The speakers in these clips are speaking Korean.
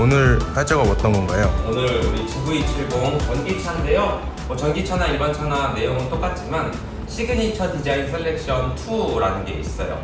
오늘 할 작업 어떤 건가요? 오늘 우리 GV70 전기차인데요. 뭐 전기차나 일반 차나 내용은 똑같지만 시그니처 디자인 셀렉션 2라는 게 있어요.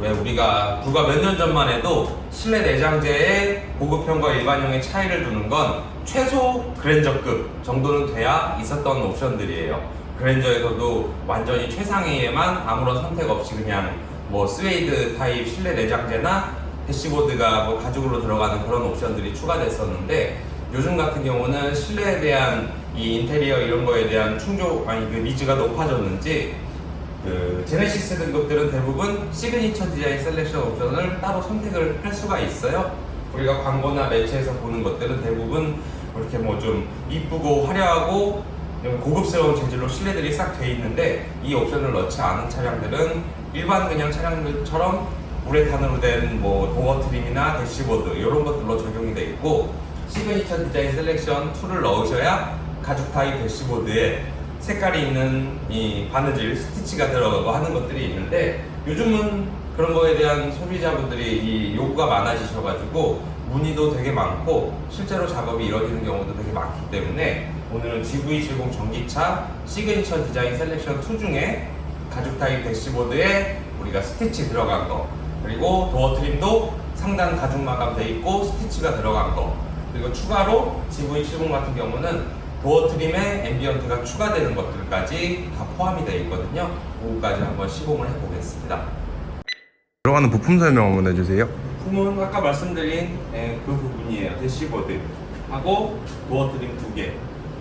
왜 우리가 불과 몇 년 전만 해도 실내 내장재의 고급형과 일반형의 차이를 두는 건 최소 그랜저급 정도는 돼야 있었던 옵션들이에요. 그랜저에서도 완전히 최상위에만 아무런 선택 없이 그냥 뭐 스웨이드 타입 실내 내장재나 대시보드가 뭐 가죽으로 들어가는 그런 옵션들이 추가됐었는데 요즘 같은 경우는 실내에 대한 이 인테리어 이런 거에 대한 충족 아니 그 니즈가 높아졌는지 그 제네시스 등급들은 대부분 시그니처 디자인 셀렉션 옵션을 따로 선택을 할 수가 있어요. 우리가 광고나 매체에서 보는 것들은 대부분 이렇게 뭐 좀 이쁘고 화려하고 좀 고급스러운 재질로 실내들이 싹 돼 있는데 이 옵션을 넣지 않은 차량들은 일반 그냥 차량들처럼 우레탄으로 된 뭐 도어 트림이나 대시보드 이런 것들로 적용이 돼 있고 시그니처 디자인 셀렉션 2를 넣으셔야 가죽 타입 대시보드에 색깔이 있는 이 바느질 스티치가 들어가고 하는 것들이 있는데 요즘은 그런 거에 대한 소비자분들이 이 요구가 많아지셔가지고 문의도 되게 많고 실제로 작업이 이루어지는 경우도 되게 많기 때문에 오늘은 GV70 전기차 시그니처 디자인 셀렉션 2 중에 가죽 타입 대시보드에 우리가 스티치 들어간 거 그리고 도어 트림도 상단 가죽 마감 돼 있고 스티치가 들어간 거 그리고 추가로 GV70 같은 경우는 도어 트림에 앰비언트가 추가되는 것들까지 다 포함이 되어 있거든요. 그거까지 한번 시공을 해보겠습니다. 들어가는 부품 설명 한번 해주세요. 부품은 아까 말씀드린 예, 그 부분이에요. 대시보드 하고 도어 트림 두 개.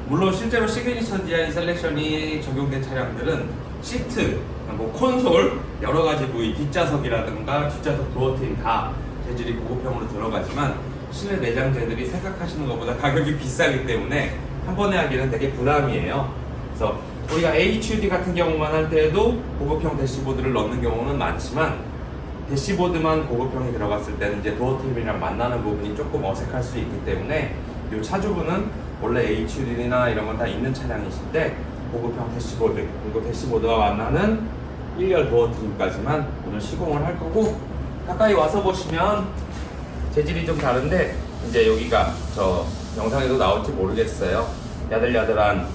물론 실제로 시그니처 디자인 셀렉션이 적용된 차량들은 시트, 뭐 콘솔, 여러 가지 부위, 뒷좌석이라든가 뒷좌석 도어 트림 다 재질이 고급형으로 들어가지만 실내 내장재들이 생각하시는 것보다 가격이 비싸기 때문에 한 번에 하기는 되게 부담이에요. 그래서 우리가 HUD 같은 경우만 할 때에도 고급형 대시보드를 넣는 경우는 많지만 대시보드만 고급형이 들어갔을 때는 이제 도어 트림이랑 만나는 부분이 조금 어색할 수 있기 때문에 이 차주분은 원래 HUD나 이런 건 다 있는 차량이실 때 고급형 대시보드 그리고 대시보드와 만나는 1열 도어 트림까지만 오늘 시공을 할 거고 가까이 와서 보시면 재질이 좀 다른데 이제 여기가 저 영상에도 나올지 모르겠어요 야들야들한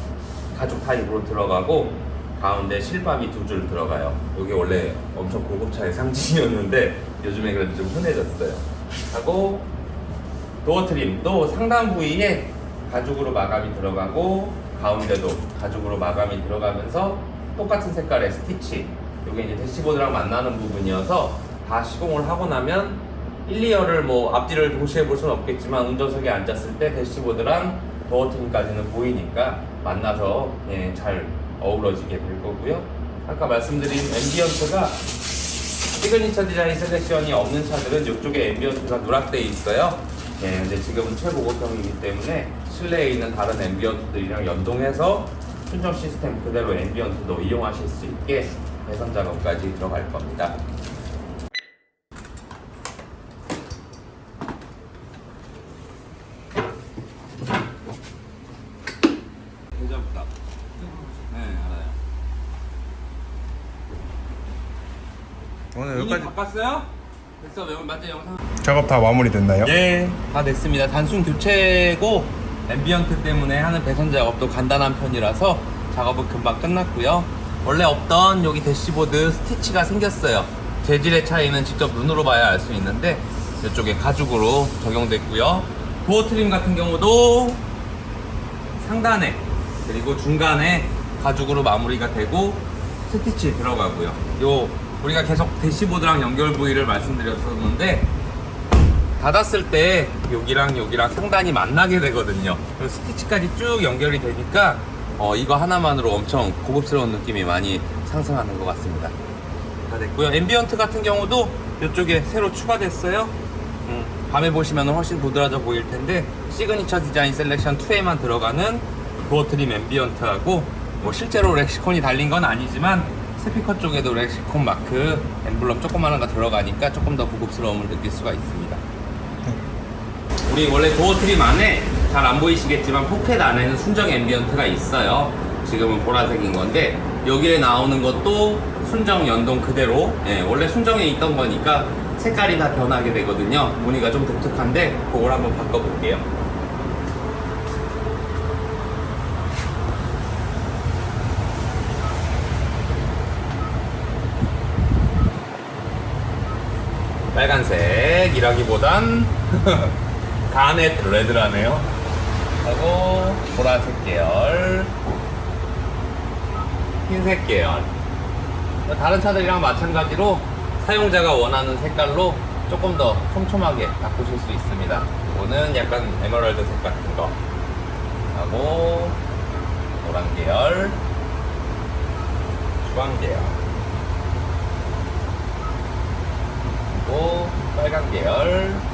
가죽 타입으로 들어가고 가운데 실밥이 두 줄 들어가요. 이게 원래 엄청 고급차의 상징이었는데 요즘에 그래도 좀 흔해졌어요. 하고 도어 트림도 상단 부위에 가죽으로 마감이 들어가고 가운데도 가죽으로 마감이 들어가면서 똑같은 색깔의 스티치. 이게 이제 대시보드랑 만나는 부분이어서 다 시공을 하고 나면 1, 2열을 뭐 앞뒤를 동시에 볼 수는 없겠지만 운전석에 앉았을 때 대시보드랑 도어 트림까지는 보이니까 만나서 예, 잘 어우러지게 될 거고요. 아까 말씀드린 앰비언트가 시그니처 디자인 셀렉션이 없는 차들은 이쪽에 앰비언트가 누락돼 있어요. 예, 근데 지금은 최고급형이기 때문에 실내에 있는 다른 앰비언트들이랑 연동해서 순정 시스템 그대로 앰비언트도 이용하실 수 있게 개선 작업까지 들어갈 겁니다. 네, 알아요. 오늘 여기까지 바꿨어요? 됐어, 매번 맞죠 영상? 작업 다 마무리됐나요? 네, 다 됐습니다. 단순 교체고 앰비언트 때문에 하는 배선 작업도 간단한 편이라서 작업은 금방 끝났고요. 원래 없던 여기 대시보드 스티치가 생겼어요. 재질의 차이는 직접 눈으로 봐야 알 수 있는데 이쪽에 가죽으로 적용됐고요. 도어 트림 같은 경우도 상단에 그리고 중간에 가죽으로 마무리가 되고 스티치 들어가고요. 요 우리가 계속 대시보드랑 연결 부위를 말씀드렸었는데 닫았을 때 여기랑 여기랑 상단이 만나게 되거든요. 스티치까지 쭉 연결이 되니까 어, 이거 하나만으로 엄청 고급스러운 느낌이 많이 상승하는 것 같습니다. 다 됐고요. 앰비언트 같은 경우도 이쪽에 새로 추가됐어요. 음, 밤에 보시면 훨씬 도드라져 보일 텐데 시그니처 디자인 셀렉션 2에만 들어가는 도어 트림 앰비언트하고 뭐 실제로 렉시콘이 달린 건 아니지만 스피커 쪽에도 렉시콘 마크 엠블럼 조그마한 거 들어가니까 조금 더 고급스러움을 느낄 수가 있습니다. 우리 원래 도어 트림 안에 잘 안 보이시겠지만 포켓 안에는 순정 앰비언트가 있어요. 지금은 보라색인 건데 여기에 나오는 것도 순정 연동 그대로 예, 원래 순정에 있던 거니까 색깔이나 변하게 되거든요. 무늬가 좀 독특한데 그걸 한번 바꿔볼게요. 빨간색이라기보단 간에 레드라네요. 하고 보라색 계열, 흰색 계열. 다른 차들이랑 마찬가지로 사용자가 원하는 색깔로 조금 더 촘촘하게 바꾸실 수 있습니다. 이거는 약간 에메랄드 색 같은 거 하고 노란 계열, 주황 계열, 빨간 계열,